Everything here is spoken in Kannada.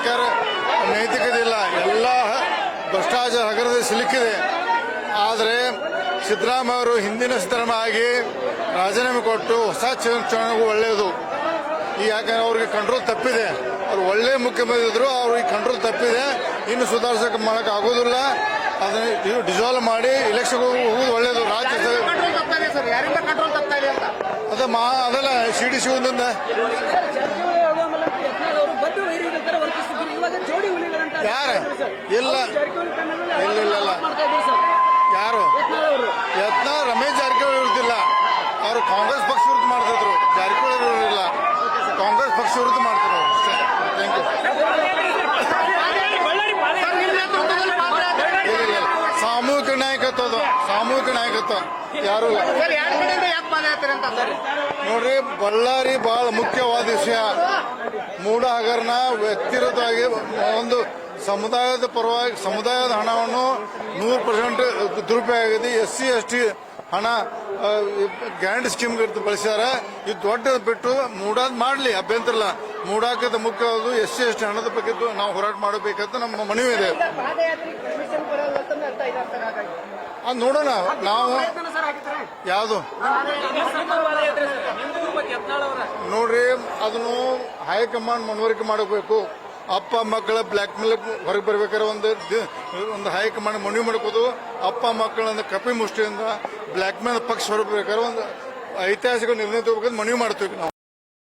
ಸರ್ಕಾರ ನೈತಿಕತೆ ಇಲ್ಲ ಎಲ್ಲ ಭ್ರಷ್ಟಾಚಾರ ಹಗರದಲ್ಲಿ ಸಿಲುಕಿದೆ. ಆದರೆ ಸಿದ್ದರಾಮಯ್ಯ ಅವರು ಹಿಂದಿನ ಸಿದ್ದರಾಮಯ್ಯ ಆಗಿ ರಾಜೀನಾಮೆ ಕೊಟ್ಟು ಹೊಸ ಚುನಾವಣೆಗೂ ಒಳ್ಳೆಯದು. ಈ ಯಾಕಂದ್ರೆ ಅವ್ರಿಗೆ ಕಂಟ್ರೋಲ್ ತಪ್ಪಿದೆ. ಅವ್ರು ಒಳ್ಳೆ ಮುಖ್ಯಮಂತ್ರಿ ಇದ್ರು ಅವ್ರಿಗೆ ಕಂಟ್ರೋಲ್ ತಪ್ಪಿದೆ. ಇನ್ನು ಸುಧಾರಿಸಕ್ಕೆ ಮಾಡಕ್ ಆಗೋದಿಲ್ಲ. ಅದನ್ನ ಡಿಸಾಲ್ವ್ ಮಾಡಿ ಎಲೆಕ್ಷನ್ ಹೋಗೋದು ಒಳ್ಳೇದು ರಾಜ್ಯ ಅದ ಮಾ ಅದಲ್ಲ ಸಿ ಡಿ ಸಿ ಇಲ್ಲ. ಇಲ್ಲ, ಇಲ್ಲ, ಯಾರು? ಯತ್ನ ರಮೇಶ್ ಜಾರಕಿಹೊಳಿ ಇರ್ತಿಲ್ಲ ಅವರು ಕಾಂಗ್ರೆಸ್ ಪಕ್ಷ ವಿರುದ್ಧ ಮಾಡ್ತಿದ್ರು. ಜಾರಕಿಹೊಳಿ ಇರಲಿಲ್ಲ ಕಾಂಗ್ರೆಸ್ ಪಕ್ಷ ವಿರುದ್ಧ ಮಾಡ್ತಿದ್ರು ಥ್ಯಾಂಕ್ ಯು ಸಾಮೂಹಿಕ ನಾಯಕತ್ವ ಅದು ಸಾಮೂಹಿಕ ನಾಯಕತ್ವ. ಯಾರು? ನೋಡ್ರಿ ಬಳ್ಳಾರಿ ಬಹಳ ಮುಖ್ಯವಾದ ವಿಷಯ. ಮೂಡ ಹಗರಣ ವ್ಯಕ್ತಿಗತವಾಗಿ ಒಂದು ಸಮುದಾಯದ ಪರವಾಗಿ ಸಮುದಾಯದ ಹಣವನ್ನು ನೂರು ಪರ್ಸೆಂಟ್ ದುರುಪಯೋಗ ಆಗಿದೆ. ಎಸ್ ಸಿ ಎಸ್ ಟಿ ಹಣ ಗ್ಯಾರಂಟಿ ಸ್ಕೀಮ್ ಬಳಸ್ಯಾರ ಇದು ದೊಡ್ಡದು ಬಿಟ್ಟು ಮೂಡಾದ್ ಮಾಡಲಿ ಅಭ್ಯಂತರ ಇಲ್ಲ ಮೂಡಾಕದ ಮುಖ್ಯ ಎಸ್ ಸಿ ಎಸ್ ಟಿ ಹಣದ ಬಗ್ಗೆ ನಾವು ಹೋರಾಟ ಮಾಡಬೇಕಂತ ನಮ್ಮ ಮನವಿ ಇದೆ. ಪಾದಯಾತ್ರೆ ಪರ್ಮಿಷನ್ ಕೊಡಲ್ಲ ಅಂತ ಹೇಳ್ತಾ ಸರ್ ಹಾಗಾಗಿ. ಅದು ನೋಡೋಣ ನಾವು ಯಾವುದು? ನೋಡ್ರಿ ಅದನ್ನು ಹೈಕಮಾಂಡ್ ಮನವರಿಕೆ ಮಾಡಬೇಕು. ಅಪ್ಪ ಮಕ್ಕಳ ಬ್ಲ್ಯಾಕ್ ಮೇಲ್ ಹೊರಗೆ ಬರ್ಬೇಕಾದ್ರೆ ಒಂದು ಒಂದು ಹೈಕಮಾಂಡ್ ಮನವಿ ಮಾಡ್ಕೋದು ಅಪ್ಪ ಮಕ್ಕಳನ್ನ ಕಪಿ ಮುಷ್ಟಿಯಿಂದ ಬ್ಲ್ಯಾಕ್ ಮೇಲ್ ಪಕ್ಷ ಹೊರಬೇಕಾದ್ರೆ ಒಂದು ಐತಿಹಾಸಿಕ ನಿರ್ಣಯ ತಗೋಬೇಕಂತ ಮನವಿ ಮಾಡ್ತೀವಿ ನಾವು.